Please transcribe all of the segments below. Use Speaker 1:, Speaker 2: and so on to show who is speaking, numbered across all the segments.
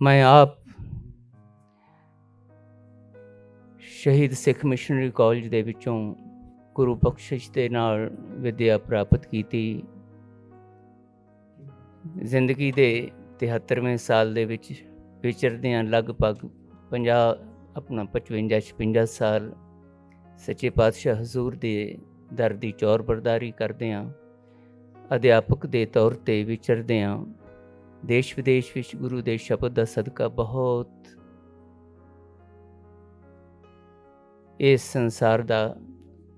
Speaker 1: ਮੈਂ ਆਪ ਸ਼ਹੀਦ ਸਿੱਖ ਮਿਸ਼ਨਰੀ ਕਾਲਜ ਦੇ ਵਿੱਚੋਂ ਗੁਰੂ ਬਖਸ਼ਿਸ਼ ਦੇ ਨਾਲ ਵਿਦਿਆ ਪ੍ਰਾਪਤ ਕੀਤੀ ਜ਼ਿੰਦਗੀ ਦੇ 73ਵੇਂ ਸਾਲ ਦੇ ਵਿੱਚ ਵਿਚਰਦਿਆਂ ਲਗਭਗ 50 ਆਪਣਾ 55 56 ਸਾਲ ਸੱਚੇ ਪਾਤਸ਼ਾਹ ਹਜ਼ੂਰ ਦੇ ਦਰ ਦੀ ਚੌਰ ਬਰਦਾਰੀ ਕਰਦਿਆਂ ਅਧਿਆਪਕ ਦੇ ਤੌਰ ਤੇ ਵਿਚਰਦਿਆਂ ਦੇਸ਼ ਵਿਦੇਸ਼ ਵਿੱਚ ਗੁਰੂ ਦੇ ਸ਼ਬਦ ਦਾ ਸਦਕਾ ਬਹੁਤ ਇਸ ਸੰਸਾਰ ਦਾ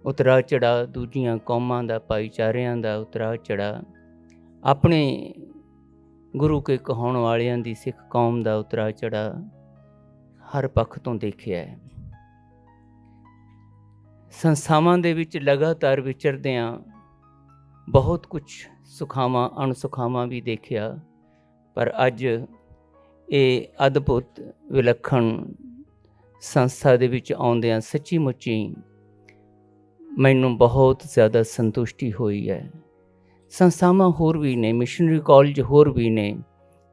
Speaker 1: ਉਤਰਾ ਚੜਾ ਦੂਜੀਆਂ ਕੌਮਾਂ ਦਾ ਭਾਈਚਾਰਿਆਂ ਦਾ ਉਤਰਾ ਚੜਾ ਆਪਣੇ ਗੁਰੂ ਕੇ ਕਹਾਉਣ ਵਾਲਿਆਂ ਦੀ ਸਿੱਖ ਕੌਮ ਦਾ ਉਤਰਾ ਚੜਾ ਹਰ ਪੱਖ ਤੋਂ ਦੇਖਿਆ ਹੈ ਸੰਸਥਾਵਾਂ ਦੇ ਵਿੱਚ ਲਗਾਤਾਰ ਵਿਚਰਦਿਆਂ ਬਹੁਤ ਕੁਝ ਸੁਖਾਵਾਂ ਅਣਸੁਖਾਵਾਂ ਵੀ ਦੇਖਿਆ ਪਰ ਅੱਜ ਇਹ ਅਦਭੁਤ ਵਿਲੱਖਣ ਸੰਸਥਾ ਦੇ ਵਿੱਚ ਆਉਂਦਿਆਂ ਸੱਚੀ ਮੁੱਚੀ ਮੈਨੂੰ ਬਹੁਤ ਜ਼ਿਆਦਾ ਸੰਤੁਸ਼ਟੀ ਹੋਈ ਹੈ। ਸੰਸਥਾਵਾਂ ਹੋਰ ਵੀ ਨੇ ਮਿਸ਼ਨਰੀ ਕਾਲਜ ਹੋਰ ਵੀ ਨੇ,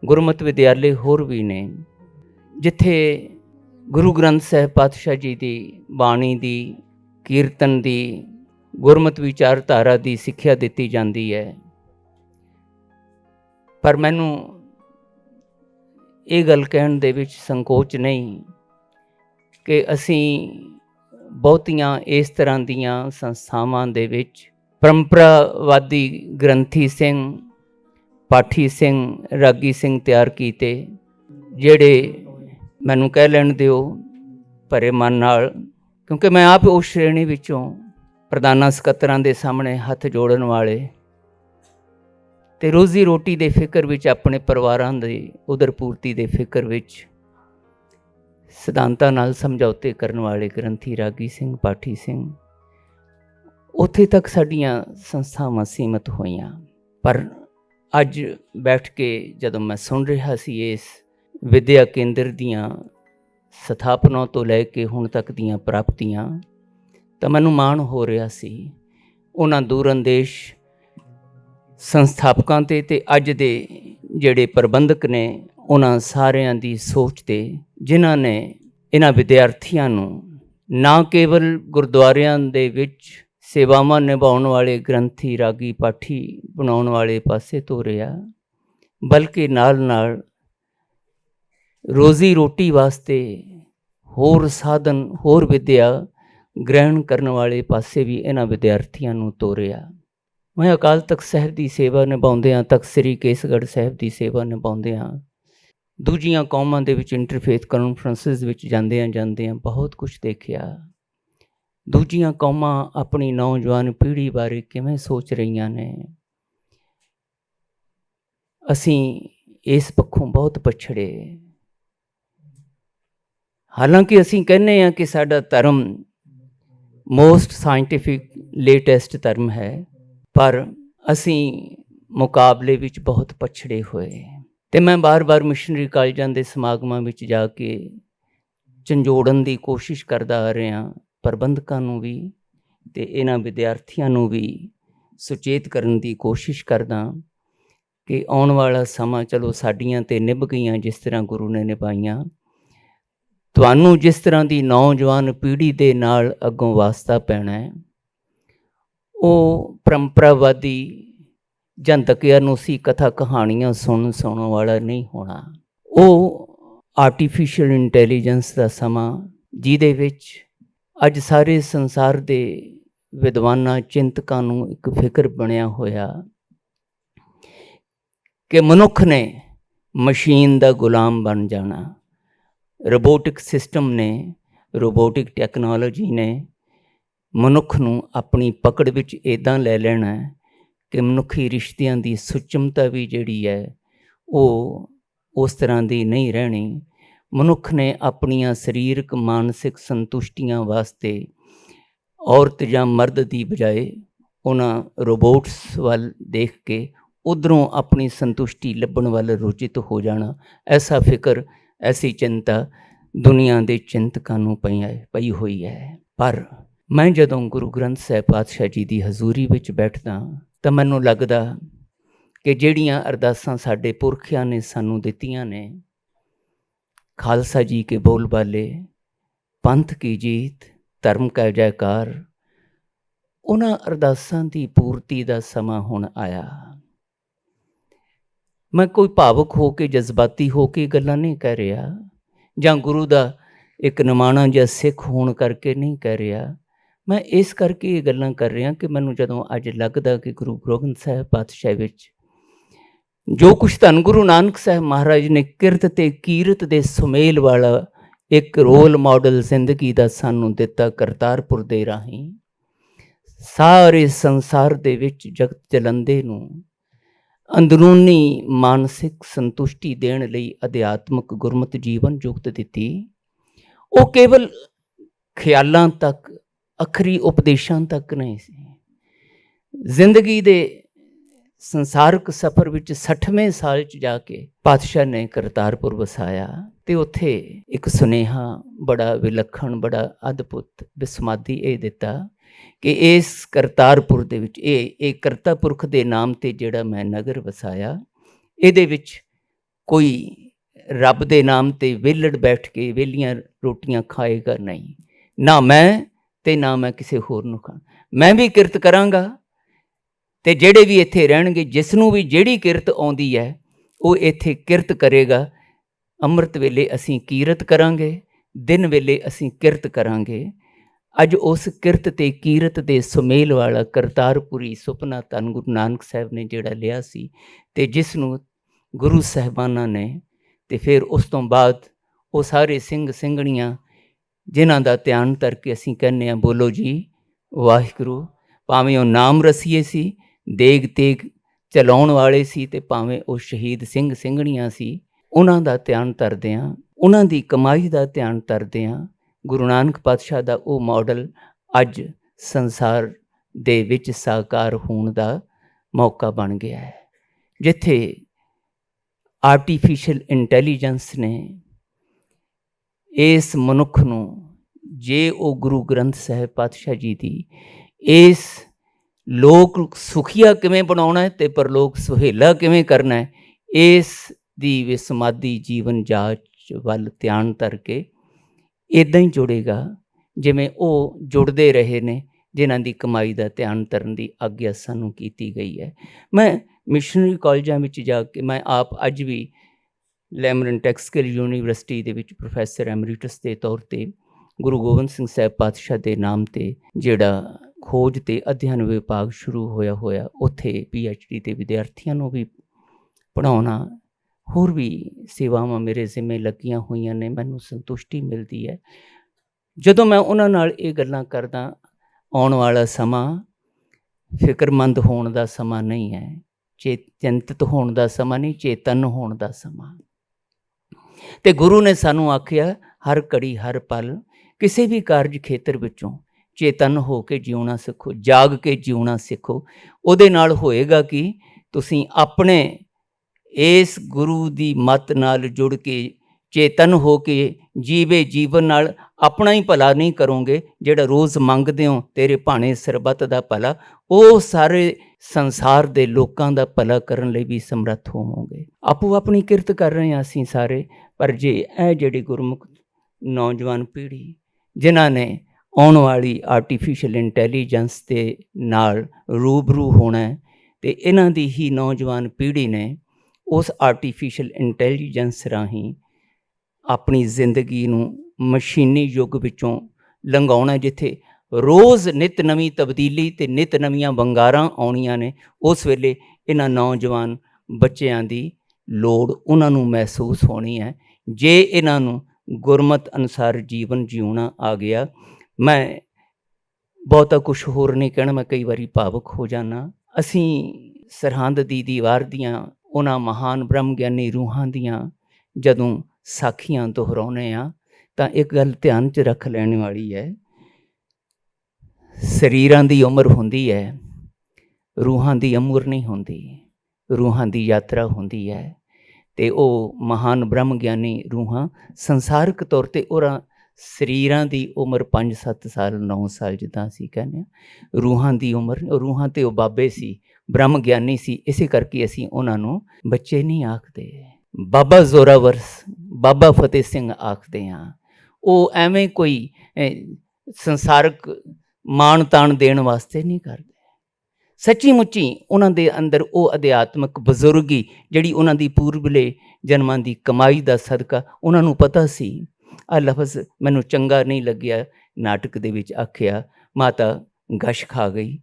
Speaker 1: ਗੁਰਮਤ ਵਿਦਿਆਲੇ ਹੋਰ ਵੀ ਨੇ, ਜਿੱਥੇ ਗੁਰੂ ਗ੍ਰੰਥ ਸਾਹਿਬ ਪਾਤਸ਼ਾਹ ਜੀ ਦੀ ਬਾਣੀ ਦੀ, ਕੀਰਤਨ ਦੀ, ਗੁਰਮਤ ਵਿਚਾਰਧਾਰਾ ਦੀ ਸਿੱਖਿਆ ਦਿੱਤੀ ਜਾਂਦੀ ਹੈ। ਪਰ ਮੈਨੂੰ ਇਹ ਗੱਲ ਕਹਿਣ ਦੇ ਵਿੱਚ ਸੰਕੋਚ ਨਹੀਂ ਕਿ ਅਸੀਂ ਬਹੁਤੀਆਂ ਇਸ ਤਰ੍ਹਾਂ ਦੀਆਂ ਸੰਸਥਾਵਾਂ ਦੇ ਵਿੱਚ ਪਰੰਪਰਾਵਾਦੀ ਗ੍ਰੰਥੀ ਸਿੰਘ, ਪਾਠੀ ਸਿੰਘ, ਰਾਗੀ ਸਿੰਘ ਤਿਆਰ ਕੀਤੇ, ਜਿਹੜੇ ਮੈਨੂੰ ਕਹਿ ਲੈਣ ਦਿਓ ਭਰੇ ਮਨ ਨਾਲ, ਕਿਉਂਕਿ ਮੈਂ ਆਪ ਉਸ ਸ਼੍ਰੇਣੀ ਵਿੱਚੋਂ ਪ੍ਰਧਾਨਾਂ ਸਕੱਤਰਾਂ ਦੇ ਸਾਹਮਣੇ ਹੱਥ ਜੋੜਨ ਵਾਲੇ ਤੇ ਰੋਜ਼ੀ ਰੋਟੀ ਦੇ ਫਿਕਰ ਵਿੱਚ ਆਪਣੇ ਪਰਿਵਾਰਾਂ ਦੀ ਉਦਰਪੂਰਤੀ ਦੇ ਫਿਕਰ ਵਿੱਚ ਸਿਧਾਂਤਾਂ ਨਾਲ ਸਮਝੌਤੇ ਕਰਨ ਵਾਲੇ ਗ੍ਰੰਥੀ ਰਾਗੀ ਸਿੰਘ, ਪਾਠੀ ਸਿੰਘ, ਉੱਥੇ ਤੱਕ ਸਾਡੀਆਂ ਸੰਸਥਾਵਾਂ ਸੀਮਤ ਹੋਈਆਂ। ਪਰ ਅੱਜ ਬੈਠ ਕੇ ਜਦੋਂ ਮੈਂ ਸੁਣ ਰਿਹਾ ਸੀ ਇਸ ਵਿਦਿਆ ਕੇਂਦਰ ਦੀਆਂ ਸਥਾਪਨਾ ਤੋਂ ਲੈ ਕੇ ਹੁਣ ਤੱਕ ਦੀਆਂ ਪ੍ਰਾਪਤੀਆਂ, ਤਾਂ ਮੈਨੂੰ ਮਾਣ ਹੋ ਰਿਹਾ ਸੀ। ਉਹਨਾਂ ਦੂਰ ਅੰਦੇਸ਼ ਸੰਸਥਾਪਕਾਂ ਤੇ ਤੇ ਅੱਜ ਦੇ ਜਿਹੜੇ ਪ੍ਰਬੰਧਕ ਨੇ, ਉਹਨਾਂ ਸਾਰਿਆਂ ਦੀ ਸੋਚ ਤੇ, ਜਿਨ੍ਹਾਂ ਨੇ ਇਹਨਾਂ ਵਿਦਿਆਰਥੀਆਂ ਨੂੰ ਨਾ ਕੇਵਲ ਗੁਰਦੁਆਰਿਆਂ ਦੇ ਵਿੱਚ ਸੇਵਾਵਾਂ ਨਿਭਾਉਣ ਵਾਲੇ ਗ੍ਰੰਥੀ, ਰਾਗੀ, ਪਾਠੀ ਬਣਾਉਣ ਵਾਲੇ ਪਾਸੇ ਤੋਰਿਆ ਬਲਕਿ ਨਾਲ-ਨਾਲ ਰੋਜ਼ੀ ਰੋਟੀ ਵਾਸਤੇ ਹੋਰ ਸਾਧਨ, ਹੋਰ ਵਿਦਿਆ ਗ੍ਰਹਿਣ ਕਰਨ ਵਾਲੇ ਪਾਸੇ ਵੀ ਇਹਨਾਂ ਵਿਦਿਆਰਥੀਆਂ ਨੂੰ ਤੋਰਿਆ ਮੈਂ ਅਕਾਲ ਤਖਤ ਸਾਹਿਬ ਦੀ ਸੇਵਾ ਨਿਭਾਉਂਦਿਆਂ ਤਖਤ ਸ੍ਰੀ ਕੇਸਗੜ੍ਹ ਸਾਹਿਬ ਦੀ ਸੇਵਾ ਨਿਭਾਉਂਦਿਆਂ ਦੂਜੀਆਂ ਕੌਮਾਂ ਦੇ ਵਿੱਚ ਇੰਟਰਫੇਥ ਕਾਨਫਰੰਸਿਸ ਵਿੱਚ ਜਾਂਦਿਆਂ ਜਾਂਦਿਆਂ ਬਹੁਤ ਕੁਝ ਦੇਖਿਆ। ਦੂਜੀਆਂ ਕੌਮਾਂ ਆਪਣੀ ਨੌਜਵਾਨ ਪੀੜ੍ਹੀ ਬਾਰੇ ਕਿਵੇਂ ਸੋਚ ਰਹੀਆਂ ਨੇ? ਅਸੀਂ ਇਸ ਪੱਖੋਂ ਬਹੁਤ ਪਛੜੇ। ਹਾਲਾਂਕਿ ਅਸੀਂ ਕਹਿੰਦੇ ਹਾਂ ਕਿ ਸਾਡਾ ਧਰਮ ਮੋਸਟ ਸਾਇੰਟਿਫਿਕ ਲੇਟੈਸਟ ਧਰਮ ਹੈ। ਪਰ ਅਸੀਂ ਮੁਕਾਬਲੇ ਵਿੱਚ ਬਹੁਤ ਪਛੜੇ ਹੋਏ। ਤੇ ਮੈਂ ਬਾਰ-ਬਾਰ ਮਿਸ਼ਨਰੀ ਕਾਲਜਾਂ ਦੇ ਸਮਾਗਮਾਂ ਵਿੱਚ ਜਾ ਕੇ ਝੰਜੋੜਨ ਦੀ ਕੋਸ਼ਿਸ਼ ਕਰਦਾ ਆ ਰਿਹਾ, ਪ੍ਰਬੰਧਕਾਂ ਨੂੰ ਵੀ ਤੇ ਇਹਨਾਂ ਵਿਦਿਆਰਥੀਆਂ ਨੂੰ ਵੀ ਸੁਚੇਤ ਕਰਨ ਦੀ ਕੋਸ਼ਿਸ਼ ਕਰਦਾ ਕਿ ਆਉਣ ਵਾਲਾ ਸਮਾਂ ਚਲੋ ਸਾਡੀਆਂ ਤੇ ਨਿਭ ਗਈਆਂ ਜਿਸ ਤਰ੍ਹਾਂ ਗੁਰੂ ਨੇ ਨਿਭਾਈਆਂ। ਤੁਹਾਨੂੰ ਜਿਸ ਤਰ੍ਹਾਂ ਦੀ ਨੌਜਵਾਨ ਪੀੜ੍ਹੀ ਦੇ ਨਾਲ ਅੱਗੋਂ ਵਾਸਤਾ ਪੈਣਾ ਹੈ ਉਹ ਪਰੰਪਰਾਵਾਦੀ ਜਾਂ ਦਕਿਆਨੂਸੀ ਕਥਾ ਕਹਾਣੀਆਂ ਸੁਣਨ ਸੁਣਨ ਵਾਲਾ ਨਹੀਂ ਹੋਣਾ। ਉਹ ਆਰਟੀਫੀਸ਼ੀਅਲ ਇੰਟੈਲੀਜੈਂਸ ਦਾ ਸਮਾਂ ਜਿਹਦੇ ਵਿੱਚ ਅੱਜ ਸਾਰੇ ਸੰਸਾਰ ਦੇ ਵਿਦਵਾਨਾਂ, ਚਿੰਤਕਾਂ ਨੂੰ ਇੱਕ ਫਿਕਰ ਬਣਿਆ ਹੋਇਆ ਕਿ ਮਨੁੱਖ ਨੇ ਮਸ਼ੀਨ ਦਾ ਗੁਲਾਮ ਬਣ ਜਾਣਾ। ਰੋਬੋਟਿਕ ਸਿਸਟਮ ਨੇ, ਰੋਬੋਟਿਕ ਟੈਕਨੋਲੋਜੀ ਨੇ ਮਨੁੱਖ ਨੂੰ ਆਪਣੀ ਪਕੜ ਵਿੱਚ ਇਦਾਂ ਲੈ ਲੈਣਾ ਹੈ ਕਿ ਮਨੁੱਖੀ ਰਿਸ਼ਤਿਆਂ ਦੀ ਸੁਚਮਤਾ ਵੀ ਜਿਹੜੀ ਹੈ, ਉਹ ਉਸ ਤਰ੍ਹਾਂ ਦੀ ਨਹੀਂ ਰਹਿਣੀ। ਮਨੁੱਖ ਨੇ ਆਪਣੀਆਂ ਸਰੀਰਕ, ਮਾਨਸਿਕ ਸੰਤੁਸ਼ਟੀਆਂ ਵਾਸਤੇ ਔਰਤ ਜਾਂ ਮਰਦ ਦੀ ਬਜਾਏ ਉਹਨਾਂ ਰੋਬੋਟਸ ਵੱਲ ਦੇਖ ਕੇ ਉਧਰੋਂ ਆਪਣੀ ਸੰਤੁਸ਼ਟੀ ਲੱਭਣ ਵੱਲ ਰੁਚਿਤ ਹੋ ਜਾਣਾ, ਐਸਾ ਫਿਕਰ, ਐਸੀ ਚਿੰਤਾ ਦੁਨੀਆ ਦੇ ਚਿੰਤਕਾਂ ਨੂੰ ਪਈ ਹੈ, ਪਈ ਹੋਈ ਹੈ। ਪਰ ਮੈਂ ਜਦੋਂ ਗੁਰੂ ਗ੍ਰੰਥ ਸਾਹਿਬ ਪਾਤਸ਼ਾਹ ਜੀ ਦੀ ਹਜ਼ੂਰੀ ਵਿੱਚ ਬੈਠਦਾ ਤਾਂ ਮੈਨੂੰ ਲੱਗਦਾ ਕਿ ਜਿਹੜੀਆਂ ਅਰਦਾਸਾਂ ਸਾਡੇ ਪੁਰਖਿਆਂ ਨੇ ਸਾਨੂੰ ਦਿੱਤੀਆਂ ਨੇ, ਖਾਲਸਾ ਜੀ ਕੇ ਬੋਲ ਬਾਲੇ, ਪੰਥ ਕੀ ਜੀਤ, ਧਰਮ ਕਾ ਜੈਕਾਰ, ਉਹਨਾਂ ਅਰਦਾਸਾਂ ਦੀ ਪੂਰਤੀ ਦਾ ਸਮਾਂ ਹੁਣ ਆਇਆ। ਮੈਂ ਕੋਈ ਭਾਵਕ ਹੋ ਕੇ, ਜਜ਼ਬਾਤੀ ਹੋ ਕੇ ਗੱਲਾਂ ਨਹੀਂ ਕਹਿ ਰਿਹਾ ਜਾਂ ਗੁਰੂ ਦਾ ਇੱਕ ਨਿਮਾਣਾ ਜਾਂ ਸਿੱਖ ਹੋਣ ਕਰਕੇ ਨਹੀਂ ਕਹਿ ਰਿਹਾ ਮੈਂ ਇਸ ਕਰਕੇ ਇਹ ਗੱਲਾਂ ਕਰ ਰਿਹਾ ਕਿ ਮੈਨੂੰ ਜਦੋਂ ਅੱਜ ਲੱਗਦਾ ਕਿ ਗੁਰੂ ਗੋਬਿੰਦ ਸਾਹਿਬ ਪਾਤਸ਼ਾਹ ਵਿੱਚ ਜੋ ਕੁਛ ਧੰਨ ਗੁਰੂ ਨਾਨਕ ਸਾਹਿਬ ਮਹਾਰਾਜ ਨੇ ਕਿਰਤ ਤੇ ਕੀਰਤ ਦੇ ਸੁਮੇਲ ਵਾਲਾ ਇੱਕ ਰੋਲ ਮਾਡਲ ਜ਼ਿੰਦਗੀ ਦਾ ਸਾਨੂੰ ਦਿੱਤਾ ਕਰਤਾਰਪੁਰ ਦੇ ਰਾਹੀਂ, ਸਾਰੇ ਸੰਸਾਰ ਦੇ ਵਿੱਚ ਜਗਤ ਚਲੰਦੇ ਨੂੰ ਅੰਦਰੂਨੀ ਮਾਨਸਿਕ ਸੰਤੁਸ਼ਟੀ ਦੇਣ ਲਈ ਅਧਿਆਤਮਕ ਗੁਰਮਤਿ ਜੀਵਨ ਜੁਗਤ ਦਿੱਤੀ। ਉਹ ਕੇਵਲ ਖਿਆਲਾਂ ਤੱਕ ਅਖਰੀ ਉਪਦੇਸ਼ਾਂ ਤੱਕ ਨਹੀਂ ਸੀ। ਜ਼ਿੰਦਗੀ ਦੇ ਸੰਸਾਰਕ ਸਫ਼ਰ ਵਿੱਚ 60ਵੇਂ ਸਾਲ 'ਚ ਜਾ ਕੇ ਪਾਤਸ਼ਾਹ ਨੇ ਕਰਤਾਰਪੁਰ ਵਸਾਇਆ ਤੇ ਉੱਥੇ ਇੱਕ ਸੁਨੇਹਾ ਬੜਾ ਵਿਲੱਖਣ, ਬੜਾ ਅਦਭੁਤ ਬਿਸਮਾਦੀ ਇਹ ਦਿੱਤਾ ਕਿ ਇਸ ਕਰਤਾਰਪੁਰ ਦੇ ਵਿੱਚ, ਇਹ ਇਹ ਕਰਤਾ ਪੁਰਖ ਦੇ ਨਾਮ ਤੇ ਜਿਹੜਾ ਮੈਂ ਨਗਰ ਵਸਾਇਆ, ਇਹਦੇ ਵਿੱਚ ਕੋਈ ਰੱਬ ਦੇ ਨਾਮ ਤੇ ਵਿਹਲੜ ਬੈਠ ਕੇ ਵਿਹਲੀਆਂ ਰੋਟੀਆਂ ਖਾਏਗਾ ਨਹੀਂ। ਨਾ ਮੈਂ ਤੇ ਨਾ ਮੈਂ ਕਿਸੇ ਹੋਰ ਨੂੰ ਖਾਂ ਮੈਂ ਵੀ ਕਿਰਤ ਕਰਾਂਗਾ ਤੇ ਜਿਹੜੇ ਵੀ ਇੱਥੇ ਰਹਿਣਗੇ, ਜਿਸ ਨੂੰ ਵੀ ਜਿਹੜੀ ਕਿਰਤ ਆਉਂਦੀ ਹੈ, ਉਹ ਇੱਥੇ ਕਿਰਤ ਕਰੇਗਾ। ਅੰਮ੍ਰਿਤ ਵੇਲੇ ਅਸੀਂ ਕੀਰਤ ਕਰਾਂਗੇ, ਦਿਨ ਵੇਲੇ ਅਸੀਂ ਕਿਰਤ ਕਰਾਂਗੇ। ਅੱਜ ਉਸ ਕਿਰਤ ਤੇ ਕੀਰਤ ਦੇ ਸੁਮੇਲ ਵਾਲਾ ਕਰਤਾਰਪੁਰੀ ਸੁਪਨਾ ਧੰਨ ਗੁਰੂ ਨਾਨਕ ਸਾਹਿਬ ਨੇ ਜਿਹੜਾ ਲਿਆ ਸੀ ਤੇ ਜਿਸ ਨੂੰ ਗੁਰੂ ਸਾਹਿਬਾਨਾਂ ਨੇ ਤੇ ਫਿਰ ਉਸ ਤੋਂ ਬਾਅਦ ਉਹ ਸਾਰੇ ਸਿੰਘ ਸਿੰਘਣੀਆਂ ਜਿਨ੍ਹਾਂ ਦਾ ਧਿਆਨ ਕਰਕੇ ਅਸੀਂ ਕਹਿੰਦੇ ਆ ਬੋਲੋ ਜੀ, ਵਾਹਿਗੁਰੂ, ਭਾਵੇਂ ਉਹ ਨਾਮ ਰਸੀਏ ਸੀ, ਦੇਗ ਤੇਗ ਚਲਾਉਣ ਵਾਲੇ ਸੀ ਤੇ ਭਾਵੇਂ ਉਹ ਸ਼ਹੀਦ ਸਿੰਘ ਸਿੰਘਣੀਆਂ ਸੀ, ਉਹਨਾਂ ਦਾ ਧਿਆਨ ਧਰਦੇ ਆ ਉਹਨਾਂ ਦੀ ਕਮਾਈ ਦਾ ਧਿਆਨ ਧਰਦੇ ਆ ਗੁਰੂ ਨਾਨਕ ਪਾਤਸ਼ਾਹ ਦਾ ਉਹ ਮਾਡਲ ਅੱਜ ਸੰਸਾਰ ਦੇ ਵਿੱਚ ਸਾਕਾਰ ਹੋਣ ਦਾ ਮੌਕਾ ਬਣ ਗਿਆ ਹੈ। ਜਿੱਥੇ ਆਰਟੀਫੀਸ਼ੀਅਲ ਇੰਟੈਲੀਜੈਂਸ ਨੇ ਇਸ ਮਨੁੱਖ ਨੂੰ, ਜੇ ਉਹ ਗੁਰੂ ਗ੍ਰੰਥ ਸਾਹਿਬ ਪਾਤਸ਼ਾਹ ਜੀ ਦੀ ਇਸ ਲੋਕ ਸੁਖੀਆ ਕਿਵੇਂ ਬਣਾਉਣਾ ਹੈ ਤੇ ਪਰਲੋਕ ਸੁਹੇਲਾ ਕਿਵੇਂ ਕਰਨਾ ਹੈ, ਇਸ ਦੀ ਵਿਸਮਾਦੀ ਜੀਵਨ ਜਾਚ ਵੱਲ ਧਿਆਨ ਧਰ ਕੇ ਇਦਾਂ ਹੀ ਜੁੜੇਗਾ, ਜਿਵੇਂ ਉਹ ਜੁੜਦੇ ਰਹੇ ਨੇ, ਜਿਨ੍ਹਾਂ ਦੀ ਕਮਾਈ ਦਾ ਧਿਆਨ ਧਰਨ ਦੀ ਆਗਿਆ ਸਾਨੂੰ ਕੀਤੀ ਗਈ ਹੈ। ਮੈਂ ਮਿਸ਼ਨਰੀ ਕਾਲਜਾਂ ਵਿੱਚ ਜਾ ਕੇ, ਮੈਂ ਆਪ ਅੱਜ ਵੀ ਲੈਮਰਨ ਟੈਕਸਕਲ ਯੂਨੀਵਰਸਿਟੀ ਦੇ ਵਿੱਚ ਪ੍ਰੋਫੈਸਰ ਐਮਰੀਟਸ ਦੇ ਤੌਰ ਤੇ ਗੁਰੂ ਗੋਬਿੰਦ ਸਿੰਘ ਸਾਹਿਬ ਪਾਤਸ਼ਾਹ ਦੇ ਨਾਮ ਤੇ ਜਿਹੜਾ ਖੋਜ ਤੇ ਅਧਿਐਨ ਵਿਭਾਗ ਸ਼ੁਰੂ ਹੋਇਆ ਹੋਇਆ, ਉੱਥੇ ਡੀ ਦੇ ਵਿਦਿਆਰਥੀਆਂ ਨੂੰ ਵੀ ਪੜਾਉਣਾ ਹੋਰ ਵੀ ਸੇਵਾਵਾਂ ਮੇਰੇ ਜ਼ਿੰਮੇ ਲੱਗੀਆਂ ਹੋਈਆਂ ਨੇ, ਮੈਨੂੰ ਸੰਤੁਸ਼ਟੀ ਮਿਲਦੀ ਹੈ। ਜਦੋਂ ਮੈਂ ਉਹਨਾਂ ਨਾਲ ਇਹ ਗੱਲਾਂ ਕਰਦਾ, ਆਉਣ ਵਾਲਾ ਸਮਾਂ ਫਿਕਰਮੰਦ ਹੋਣ ਦਾ ਸਮਾਂ ਨਹੀਂ ਹੈ ਚਿੰਤਿਤ ਹੋਣ ਦਾ ਸਮਾਂ ਨਹੀਂ, ਚੇਤਨ ਹੋਣ ਦਾ ਸਮਾਂ। ਤੇ ਗੁਰੂ ਨੇ ਸਾਨੂੰ ਆਖਿਆ, ਹਰ ਘੜੀ, ਹਰ ਪਲ, ਕਿਸੇ ਵੀ ਕਾਰਜ ਖੇਤਰ ਵਿੱਚੋਂ ਚੇਤਨ ਹੋ ਕੇ ਜਿਉਣਾ ਸਿੱਖੋ, ਜਾਗ ਕੇ ਜਿਉਣਾ ਸਿੱਖੋ। ਉਹਦੇ ਨਾਲ ਹੋਏਗਾ ਕਿ? ਤੁਸੀਂ ਆਪਣੇ ਇਸ ਗੁਰੂ ਦੀ ਮਤ ਨਾਲ ਜੁੜ ਕੇ ਚੇਤਨ ਹੋ ਕੇ ਜੀਵੇ ਜੀਵਨ ਨਾਲ ਆਪਣਾ ਹੀ ਭਲਾ ਨਹੀਂ ਕਰੋਗੇ, ਜਿਹੜਾ ਰੋਜ਼ ਮੰਗਦੇ ਹੋ, ਤੇਰੇ ਭਾਣੇ ਸਰਬੱਤ ਦਾ ਭਲਾ, ਉਹ ਸਾਰੇ ਸੰਸਾਰ ਦੇ ਲੋਕਾਂ ਦਾ ਭਲਾ ਕਰਨ ਲਈ ਵੀ ਸਮਰੱਥ ਹੋਵੋਗੇ। ਆਪੋ ਆਪਣੀ ਕਿਰਤ ਕਰ ਰਹੇ ਹਾਂ ਅਸੀਂ ਸਾਰੇ, ਪਰ ਜੇ ਇਹ ਜਿਹੜੀ ਗੁਰਮੁਖ ਨੌਜਵਾਨ ਪੀੜ੍ਹੀ, ਜਿਨ੍ਹਾਂ ਨੇ ਆਉਣ ਵਾਲੀ ਆਰਟੀਫੀਸ਼ੀਅਲ ਇੰਟੈਲੀਜੈਂਸ ਦੇ ਨਾਲ ਰੂਬਰੂ ਹੋਣਾ ਹੈ, ਤੇ ਇਹਨਾਂ ਦੀ ਹੀ ਨੌਜਵਾਨ ਪੀੜ੍ਹੀ ਨੇ ਉਸ ਆਰਟੀਫੀਸ਼ੀਅਲ ਇੰਟੈਲੀਜੈਂਸ ਰਾਹੀਂ ਆਪਣੀ ਜ਼ਿੰਦਗੀ ਨੂੰ ਮਸ਼ੀਨੀ ਯੁੱਗ ਵਿੱਚੋਂ ਲੰਘਾਉਣਾ ਜਿੱਥੇ ਰੋਜ਼ ਨਿਤ ਨਵੀਂ ਤਬਦੀਲੀ ਤੇ ਨਿਤ ਨਵੀਆਂ ਵੰਗਾਰਾਂ ਆਉਣੀਆਂ ਨੇ, ਉਸ ਵੇਲੇ ਇਹਨਾਂ ਨੌਜਵਾਨ ਬੱਚਿਆਂ ਦੀ ਲੋੜ ਉਹਨਾਂ ਨੂੰ ਮਹਿਸੂਸ ਹੋਣੀ ਹੈ। ਜੇ ਇਹਨਾਂ ਨੂੰ ਗੁਰਮਤ ਅਨੁਸਾਰ ਜੀਵਨ ਜਿਉਣਾ ਆ ਗਿਆ, ਮੈਂ ਬਹੁਤਾ ਕੁਝ ਹੋਰ ਨਹੀਂ ਕਹਿਣਾ, ਮੈਂ ਕਈ ਵਾਰੀ ਭਾਵੁਕ ਹੋ ਜਾਣਾ ਅਸੀਂ ਸਰਹੰਦ ਦੀ ਦੀਵਾਰ ਦੀਆਂ, ਉਹਨਾਂ ਮਹਾਨ ਬ੍ਰਹਮ ਗਿਆਨੀ ਰੂਹਾਂ ਦੀਆਂ, ਜਦੋਂ ਸਾਖੀਆਂ ਦੁਹਰਾਉਨੇ ਆ ਤਾਂ ਇੱਕ ਗੱਲ ਧਿਆਨ 'ਚ ਰੱਖ ਲੈਣ ਵਾਲੀ ਹੈ। ਸਰੀਰਾਂ ਦੀ ਉਮਰ ਹੁੰਦੀ ਹੈ, ਰੂਹਾਂ ਦੀ ਉਮਰ ਨਹੀਂ ਹੁੰਦੀ, ਰੂਹਾਂ ਦੀ ਯਾਤਰਾ ਹੁੰਦੀ ਹੈ ਤੇ ਉਹ ਮਹਾਨ ਬ੍ਰਹਮ ਗਿਆਨੀ ਰੂਹਾਂ ਸੰਸਾਰਿਕ ਤੌਰ ਤੇ ਉਹਨਾਂ ਸਰੀਰਾਂ ਦੀ ਉਮਰ 5-7 ਸਾਲ 9 ਸਾਲ ਜਿੱਦਾਂ ਅਸੀਂ ਕਹਿੰਦੇ ਆ ਰੂਹਾਂ ਦੀ ਉਮਰ, ਰੂਹਾਂ ਤੇ ਉਹ ਬਾਬੇ ਸੀ ਬ੍ਰਹਮ ਗਿਆਨੀ ਸੀ, ਇਸੇ ਕਰਕੇ ਅਸੀਂ ਉਹਨਾਂ ਨੂੰ ਬੱਚੇ ਨਹੀਂ ਆਖਦੇ। ਬਾਬਾ ਜ਼ੋਰਾਵਰ ਬਾਬਾ ਫਤਿਹ ਸਿੰਘ ਆਖਦੇ ਹਾਂ। ਉਹ ਐਵੇਂ ਕੋਈ ਸੰਸਾਰਕ ਮਾਣ ਤਾਣ ਦੇਣ ਵਾਸਤੇ ਨਹੀਂ ਕਰਦੇ। ਸੱਚੀ ਮੁੱਚੀ ਉਹਨਾਂ ਦੇ ਅੰਦਰ ਉਹ ਅਧਿਆਤਮਕ ਬਜ਼ੁਰਗੀ ਜਿਹੜੀ ਉਹਨਾਂ ਦੀ ਪੂਰਬਲੇ ਜਨਮਾਂ ਦੀ ਕਮਾਈ ਦਾ ਸਦਕਾ ਉਹਨਾਂ ਨੂੰ ਪਤਾ ਸੀ। ਆ ਲਫ਼ਜ਼ ਮੈਨੂੰ ਚੰਗਾ ਨਹੀਂ ਲੱਗਿਆ, ਨਾਟਕ ਦੇ ਵਿੱਚ ਆਖਿਆ, ਮਾਤਾ ਗਸ਼ ਖਾ ਗਈ।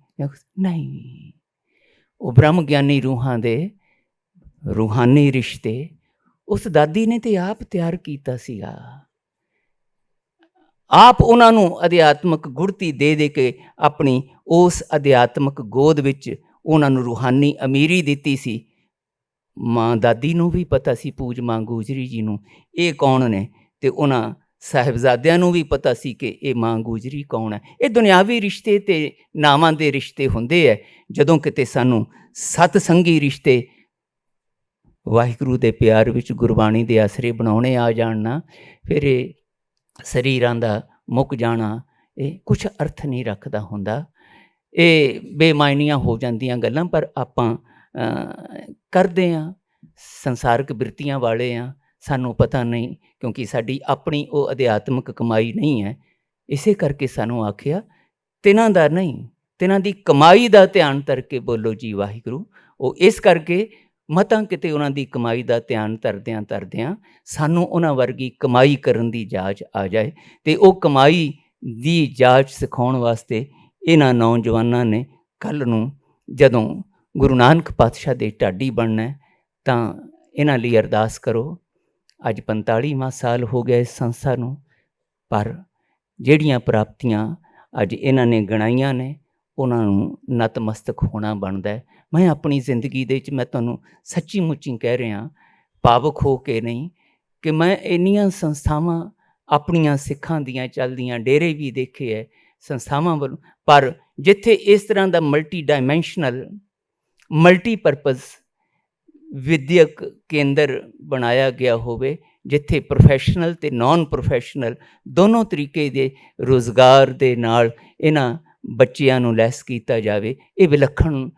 Speaker 1: ਨਹੀਂ। ਉਹ ਬ੍ਰਹਮ ਗਿਆਨੀ ਰੂਹਾਂ ਦੇ, ਰੂਹਾਨੀ ਰਿਸ਼ਤੇ ਉਸ ਦਾਦੀ ਨੇ ਤੇ ਆਪ ਤਿਆਰ ਕੀਤਾ ਸੀਗਾ। ਆਪ ਉਹਨਾਂ ਨੂੰ ਅਧਿਆਤਮਕ ਗੁੜਤੀ ਦੇ ਦੇ ਕੇ ਆਪਣੀ ਉਸ ਅਧਿਆਤਮਕ ਗੋਦ ਵਿੱਚ ਉਹਨਾਂ ਨੂੰ ਰੂਹਾਨੀ ਅਮੀਰੀ ਦਿੱਤੀ ਸੀ। ਮਾਂ ਦਾਦੀ ਨੂੰ ਵੀ ਪਤਾ ਸੀ, ਪੂਜ ਮਾਂ ਗੂਜਰੀ ਜੀ ਨੂੰ। ਇਹ ਕੌਣ ਨੇ? ਤੇ ਉਹਨਾਂ ਸਾਹਿਬਜ਼ਾਦਿਆਂ ਨੂੰ ਵੀ ਪਤਾ ਸੀ ਕਿ ਇਹ ਮਾਂ ਗੂਜਰੀ ਕੌਣ ਹੈ। ਇਹ ਦੁਨਿਆਵੀ ਰਿਸ਼ਤੇ ਤੇ ਨਾਵਾਂ ਦੇ ਰਿਸ਼ਤੇ ਹੁੰਦੇ ਐ। ਜਦੋਂ ਕਿਤੇ ਸਾਨੂੰ ਸਤ ਸੰਗੀ ਰਿਸ਼ਤੇ ਵਾਹਿਗੁਰੂ ਦੇ ਪਿਆਰ ਵਿੱਚ ਗੁਰਬਾਣੀ ਦੇ ਆਸਰੇ ਬਣਾਉਣੇ ਆ ਜਾਣਨਾ, ਫਿਰ ਇਹ ਸਰੀਰਾਂ ਦਾ ਮੁੱਕ ਜਾਣਾ, ਇਹ ਕੁਝ ਅਰਥ ਨਹੀਂ ਰੱਖਦਾ ਹੁੰਦਾ। ਇਹ ਬੇਮਾਇਨੀਆਂ ਹੋ ਜਾਂਦੀਆਂ ਗੱਲਾਂ, ਪਰ ਆਪਾਂ ਕਰਦੇ ਆ ਸੰਸਾਰਕ ਬਿਰਤੀਆਂ ਵਾਲੇ ਆ ਸਾਨੂੰ ਪਤਾ ਨਹੀਂ, ਕਿਉਂਕਿ ਸਾਡੀ ਆਪਣੀ ਉਹ ਅਧਿਆਤਮਕ ਕਮਾਈ ਨਹੀਂ ਹੈ। ਇਸੇ ਕਰਕੇ ਸਾਨੂੰ ਆਖਿਆ, ਤਿਨਾਂ ਦਾ ਨਹੀਂ, ਤਿਨਾਂ ਦੀ ਕਮਾਈ ਦਾ ਧਿਆਨ ਕਰਕੇ ਬੋਲੋ ਜੀ ਵਾਹਿਗੁਰੂ। ਉਹ ਇਸ ਕਰਕੇ ਮਤਾਂ ਕਿਤੇ ਉਹਨਾਂ ਦੀ ਕਮਾਈ ਦਾ ਧਿਆਨ ਧਰਦਿਆਂ ਧਰਦਿਆਂ ਸਾਨੂੰ ਉਹਨਾਂ ਵਰਗੀ ਕਮਾਈ ਕਰਨ ਦੀ ਜਾਚ ਆ ਜਾਏ ਤੇ ਉਹ ਕਮਾਈ ਦੀ ਜਾਚ ਸਿਖਾਉਣ ਵਾਸਤੇ ਇਹਨਾਂ ਨੌਜਵਾਨਾਂ ਨੇ ਕੱਲ ਨੂੰ ਜਦੋਂ ਗੁਰੂ ਨਾਨਕ ਪਾਤਸ਼ਾਹ ਦੇ ਢਾਡੀ ਬਣਨਾ ਤਾਂ ਇਹਨਾਂ ਲਈ ਅਰਦਾਸ ਕਰੋ। ਅੱਜ 45ਵਾਂ ਸਾਲ ਹੋ ਗਿਆ ਇਸ ਸੰਸਥਾ ਨੂੰ, ਪਰ ਜਿਹੜੀਆਂ ਪ੍ਰਾਪਤੀਆਂ ਅੱਜ ਇਹਨਾਂ ਨੇ ਗਣਾਈਆਂ ਨੇ, ਉਹਨਾਂ ਨੂੰ ਨਤਮਸਤਕ ਹੋਣਾ ਬਣਦਾ ਹੈ। ਮੈਂ ਆਪਣੀ ਜ਼ਿੰਦਗੀ ਦੇ ਵਿੱਚ ਮੈਂ ਤੁਹਾਨੂੰ ਸੱਚੀ ਮੁੱਚੀ ਕਹਿ ਰਿਹਾ ਭਾਵੁਕ ਹੋ ਕੇ ਨਹੀਂ ਕਿ ਮੈਂ ਇੰਨੀਆਂ ਸੰਸਥਾਵਾਂ ਆਪਣੀਆਂ ਸਿੱਖਾਂ ਦੀਆਂ ਚੱਲਦੀਆਂ, ਡੇਰੇ ਵੀ ਦੇਖੇ ਐ ਸੰਸਥਾਵਾਂ ਵੱਲੋਂ, ਪਰ ਜਿੱਥੇ ਇਸ ਤਰ੍ਹਾਂ ਦਾ ਮਲਟੀ ਡਾਈਮੈਂਸ਼ਨਲ ਮਲਟੀਪਰਪਸ ਵਿਦਿਅਕ ਕੇਂਦਰ ਬਣਾਇਆ ਗਿਆ ਹੋਵੇ, ਜਿੱਥੇ ਪ੍ਰੋਫੈਸ਼ਨਲ ਤੇ ਨਾਨ ਪ੍ਰੋਫੈਸ਼ਨਲ ਦੋਨੋਂ ਤਰੀਕੇ ਦੇ ਰੋਜ਼ਗਾਰ ਦੇ ਨਾਲ ਇਹਨਾਂ ਬੱਚਿਆਂ ਨੂੰ ਲੈਸ ਕੀਤਾ ਜਾਵੇ, ਇਹ ਵਿਲੱਖਣ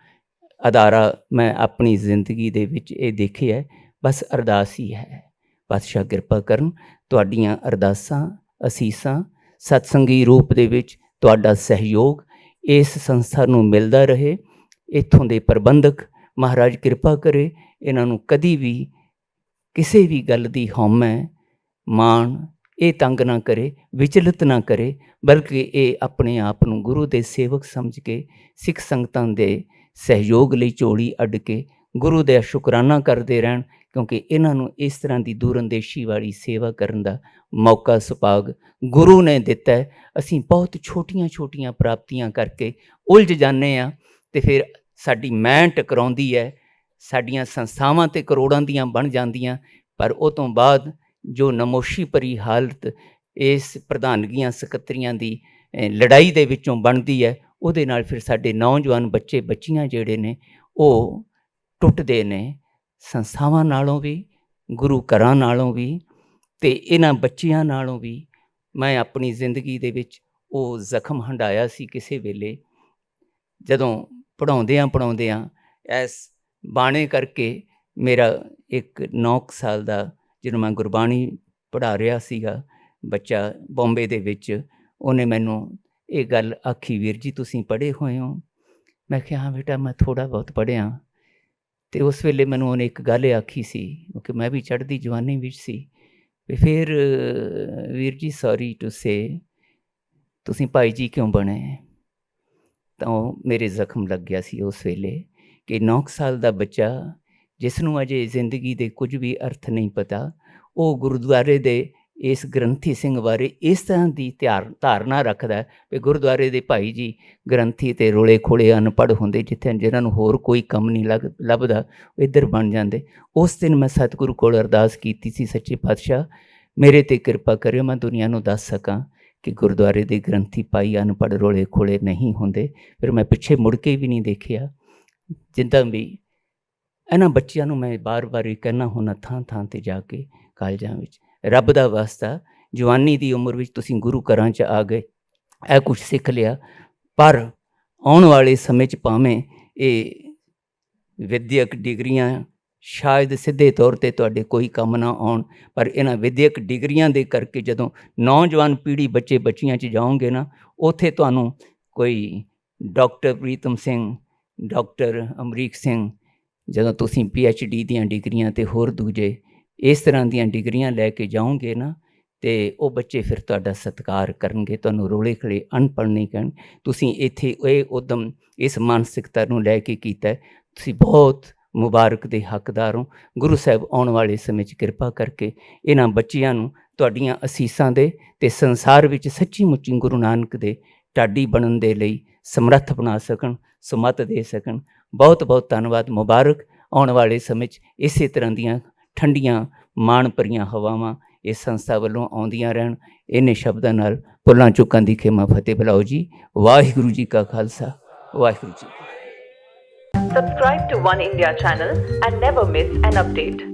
Speaker 1: ਅਦਾਰਾ ਮੈਂ ਆਪਣੀ ਜ਼ਿੰਦਗੀ ਦੇ ਵਿੱਚ ਇਹ ਦੇਖਿਆ ਬਸ ਅਰਦਾਸ ਹੀ ਹੈ। ਪਾਤਸ਼ਾਹ ਕਿਰਪਾ ਕਰਨ, ਤੁਹਾਡੀਆਂ ਅਰਦਾਸਾਂ, ਅਸੀਸਾਂ, ਸਤਸੰਗੀ ਰੂਪ ਦੇ ਵਿੱਚ ਤੁਹਾਡਾ ਸਹਿਯੋਗ ਇਸ ਸੰਸਥਾ ਨੂੰ ਮਿਲਦਾ ਰਹੇ, ਇੱਥੋਂ ਦੇ ਪ੍ਰਬੰਧਕ ਮਹਾਰਾਜ ਕਿਰਪਾ ਕਰੇ, ਇਹਨਾਂ ਨੂੰ ਕਦੀ ਵੀ ਕਿਸੇ ਵੀ ਗੱਲ ਦੀ ਹਉਮੈ, ਮਾਣ ਇਹ ਤੰਗ ਨਾ ਕਰੇ, ਵਿਚਲਿਤ ਨਾ ਕਰੇ, ਬਲਕਿ ਇਹ ਆਪਣੇ ਆਪ ਨੂੰ ਗੁਰੂ ਦੇ ਸੇਵਕ ਸਮਝ ਕੇ ਸਿੱਖ ਸੰਗਤਾਂ ਦੇ ਸਹਿਯੋਗ ਲਈ ਝੋਲੀ ਅੱਡ ਕੇ ਗੁਰੂ ਦਾ ਸ਼ੁਕਰਾਨਾ ਕਰਦੇ ਰਹਿਣ, ਕਿਉਂਕਿ ਇਹਨਾਂ ਨੂੰ ਇਸ ਤਰ੍ਹਾਂ ਦੀ ਦੂਰਅੰਦੇਸ਼ੀ ਵਾਲੀ ਸੇਵਾ ਕਰਨ ਦਾ ਮੌਕਾ ਸੁਭਾਗ ਗੁਰੂ ਨੇ ਦਿੱਤਾ ਹੈ। ਅਸੀਂ ਬਹੁਤ ਛੋਟੀਆਂ-ਛੋਟੀਆਂ ਪ੍ਰਾਪਤੀਆਂ ਕਰਕੇ ਉਲਝ ਜਾਂਦੇ ਆ ਤੇ ਫਿਰ ਸਾਡੀ ਮੈਂ ਟਕਰਾਉਂਦੀ ਹੈ, ਸਾਡੀਆਂ ਸੰਸਥਾਵਾਂ ਤੇ ਕਰੋੜਾਂ ਦੀਆਂ ਬਣ ਜਾਂਦੀਆਂ, ਪਰ ਉਹ ਤੋਂ ਬਾਅਦ ਜੋ ਨਮੋਸ਼ੀ ਭਰੀ ਹਾਲਤ ਇਸ ਪ੍ਰਧਾਨਗੀਆਂ, ਸਕੱਤਰੀਆਂ ਦੀ ਲੜਾਈ ਦੇ ਵਿੱਚੋਂ ਬਣਦੀ ਹੈ ਉਹਦੇ ਨਾਲ ਫਿਰ ਸਾਡੇ ਨੌਜਵਾਨ ਬੱਚੇ, ਬੱਚੀਆਂ ਜਿਹੜੇ ਨੇ, ਉਹ ਟੁੱਟਦੇ ਨੇ। ਸੰਸਥਾਵਾਂ ਨਾਲੋਂ ਵੀ, ਗੁਰੂ ਘਰਾਂ ਨਾਲੋਂ ਵੀ ਤੇ ਇਹਨਾਂ ਬੱਚਿਆਂ ਨਾਲੋਂ ਵੀ ਮੈਂ ਆਪਣੀ ਜ਼ਿੰਦਗੀ ਦੇ ਵਿੱਚ ਉਹ ਜ਼ਖਮ ਹੰਡਾਇਆ ਸੀ ਕਿਸੇ ਵੇਲੇ। ਜਦੋਂ ਪੜਾਉਂਦਿਆਂ ਪੜਾਉਂਦਿਆਂ ਐਸ ਬਾਣੇ ਕਰਕੇ ਮੇਰਾ ਇੱਕ 9 ਸਾਲ ਦਾ ਜਿਹਨੂੰ ਮੈਂ ਗੁਰਬਾਣੀ ਪੜ੍ਹਾ ਰਿਹਾ ਸੀਗਾ ਬੱਚਾ ਬੰਬੇ ਦੇ ਵਿੱਚ, ਉਹਨੇ ਮੈਨੂੰ ਇਹ ਗੱਲ ਆਖੀ ਵੀਰ ਜੀ ਤੁਸੀਂ ਪੜ੍ਹੇ ਹੋਏ ਹੋ। ਮੈਂ ਕਿਹਾ, ਹਾਂ ਬੇਟਾ, ਮੈਂ ਥੋੜਾ ਬਹੁਤ ਪੜ੍ਹਿਆ। ਤੇ ਉਸ ਵੇਲੇ ਮੈਨੂੰ ਉਹਨੇ ਇੱਕ ਗੱਲ ਆਖੀ ਸੀ ਕਿਉਂਕਿ ਮੈਂ ਵੀ ਚੜ੍ਹਦੀ ਜਵਾਨੀ ਵਿੱਚ ਸੀ। ਵੀ ਫਿਰ, ਵੀਰ ਜੀ ਸੌਰੀ ਟੂ ਸੇ ਤੁਸੀਂ ਭਾਈ ਜੀ ਕਿਉਂ ਬਣੇ? ਤਾਂ ਉਹ ਮੇਰੇ ਜ਼ਖਮ ਲੱਗ ਗਿਆ ਸੀ ਉਸ ਵੇਲੇ ਕਿ 9 ਸਾਲ ਦਾ ਬੱਚਾ, ਜਿਸ ਨੂੰ ਅਜੇ ਜ਼ਿੰਦਗੀ ਦੇ ਕੁਝ ਵੀ ਅਰਥ ਨਹੀਂ ਪਤਾ, ਉਹ ਗੁਰਦੁਆਰੇ ਦੇ ਇਸ ਗ੍ਰੰਥੀ ਸਿੰਘ ਬਾਰੇ ਇਸ ਤਰ੍ਹਾਂ ਦੀ ਧਿਆਰ, ਧਾਰਨਾ ਰੱਖਦਾ ਵੀ ਗੁਰਦੁਆਰੇ ਦੇ ਭਾਈ ਜੀ ਗ੍ਰੰਥੀ ਤੇ ਰੋਲੇ ਖੋਲੇ ਅਨਪੜ੍ਹ ਹੁੰਦੇ ਜਿੱਥੇ ਜਿਹਨਾਂ ਨੂੰ ਹੋਰ ਕੋਈ ਕੰਮ ਨਹੀਂ ਲੱਗ, ਲੱਭਦਾ ਇੱਧਰ ਬਣ ਜਾਂਦੇ। ਉਸ ਦਿਨ ਮੈਂ ਸਤਿਗੁਰੂ ਕੋਲ ਅਰਦਾਸ ਕੀਤੀ ਸੀ, ਸੱਚੇ ਪਾਤਸ਼ਾਹ, ਮੇਰੇ ਤੇ ਕਿਰਪਾ ਕਰਿਓ, ਮੈਂ ਦੁਨੀਆ ਨੂੰ ਦੱਸ ਸਕਾਂ ਕਿ ਗੁਰਦੁਆਰੇ ਦੇ ਗ੍ਰੰਥੀ ਭਾਈ ਅਨਪੜ੍ਹ ਰੋਲੇ ਖੋਲੇ ਨਹੀਂ ਹੁੰਦੇ। ਫਿਰ ਮੈਂ ਪਿੱਛੇ ਮੁੜ ਕੇ ਵੀ ਨਹੀਂ ਦੇਖਿਆ। ਜਿੱਦਾਂ ਵੀ ਇਹਨਾਂ ਬੱਚਿਆਂ ਨੂੰ ਮੈਂ ਬਾਰ-ਬਾਰ ਇਹ ਕਹਿਣਾ ਹੁੰਦਾ ਥਾਂ ਥਾਂ ਤੇ ਜਾ ਕੇ ਕਾਲਜਾਂ ਵਿੱਚ। ਰੱਬ ਦਾ ਵਾਸਤਾ, ਜਵਾਨੀ ਦੀ ਉਮਰ ਵਿੱਚ ਤੁਸੀਂ ਗੁਰੂ ਘਰਾਂ 'ਚ ਆ ਗਏ। ਇਹ ਕੁਝ ਸਿੱਖ ਲਿਆ। ਪਰ ਆਉਣ ਵਾਲੇ ਸਮੇਂ 'ਚ ਭਾਵੇਂ ਇਹ ਵਿਦਿਅਕ ਡਿਗਰੀਆਂ ਸ਼ਾਇਦ ਸਿੱਧੇ ਤੌਰ ਤੇ ਤੁਹਾਡੇ ਕੋਈ ਕੰਮ ਨਾ ਆਉਣ, ਪਰ ਇਹਨਾਂ ਵਿਦਿਅਕ ਡਿਗਰੀਆਂ ਦੇ ਕਰਕੇ ਜਦੋਂ ਨੌਜਵਾਨ ਪੀੜ੍ਹੀ ਬੱਚੇ ਬੱਚੀਆਂ 'ਚ ਜਾਓਗੇ ਨਾ, ਉੱਥੇ ਤੁਹਾਨੂੰ ਕੋਈ ਡਾਕਟਰ ਪ੍ਰੀਤਮ ਸਿੰਘ, ਡਾਕਟਰ ਅਮਰੀਕ ਸਿੰਘ, ਜਦੋਂ ਤੁਸੀਂ ਪੀ ਐਚ ਡੀ ਦੀਆਂ ਡਿਗਰੀਆਂ ਤੇ ਹੋਰ ਦੂਜੇ ਇਸ ਤਰ੍ਹਾਂ ਦੀਆਂ ਡਿਗਰੀਆਂ ਲੈ ਕੇ ਜਾਓਗੇ ਨਾ, ਤੇ ਉਹ ਬੱਚੇ ਫਿਰ ਤੁਹਾਡਾ ਸਤਿਕਾਰ ਕਰਨਗੇ, ਤੁਹਾਨੂੰ ਰੋਲੇ ਖਲੇ ਅਨਪੜ੍ਹ ਨਹੀਂ ਕਹਿਣ। ਤੁਸੀਂ ਇੱਥੇ ਇਹ ਉਦਮ, ਇਸ ਮਾਨਸਿਕਤਾ ਨੂੰ ਲੈ ਕੇ ਕੀਤਾ ਤੁਸੀਂ ਬਹੁਤ ਮੁਬਾਰਕ ਦੇ ਹੱਕਦਾਰ ਹੋ। ਗੁਰੂ ਸਾਹਿਬ ਆਉਣ ਵਾਲੇ ਸਮੇਂ 'ਚ ਕਿਰਪਾ ਕਰਕੇ ਇਹਨਾਂ ਬੱਚਿਆਂ ਨੂੰ ਤੁਹਾਡੀਆਂ ਅਸੀਸਾਂ ਦੇ ਤੇ ਸੰਸਾਰ ਵਿੱਚ ਸੱਚੀ ਮੁੱਚੀ ਗੁਰੂ ਨਾਨਕ ਦੇ ਢਾਡੀ ਬਣਨ ਦੇ ਲਈ ਸਮਰੱਥ ਬਣਾ ਸਕਣ, ਸੁਮਤ ਦੇ ਸਕਣ। ਬਹੁਤ ਬਹੁਤ ਧੰਨਵਾਦ। ਮੁਬਾਰਕ ਆਉਣ ਵਾਲੇ ਸਮੇਂ 'ਚ ਇਸੇ ਤਰ੍ਹਾਂ ਦੀਆਂ ਠੰਡੀਆਂ, ਮਾਣ ਭਰੀਆਂ ਹਵਾਵਾਂ ਇਸ ਸੰਸਥਾ ਵੱਲੋਂ ਆਉਂਦੀਆਂ ਰਹਿਣ। ਇਹਨੇ ਸ਼ਬਦਾਂ ਨਾਲ ਪੁੱਲਾਂ ਚੁੱਕਾਂ ਦੀ ਖੇਮਾ ਫਤਿਹ। ਬੁਲਾਓ ਜੀ, ਵਾਹਿਗੁਰੂ ਜੀ ਕਾ ਖਾਲਸਾ, ਵਾਹਿਗੁਰੂ ਜੀ
Speaker 2: Subscribe to One India channel and never miss an update.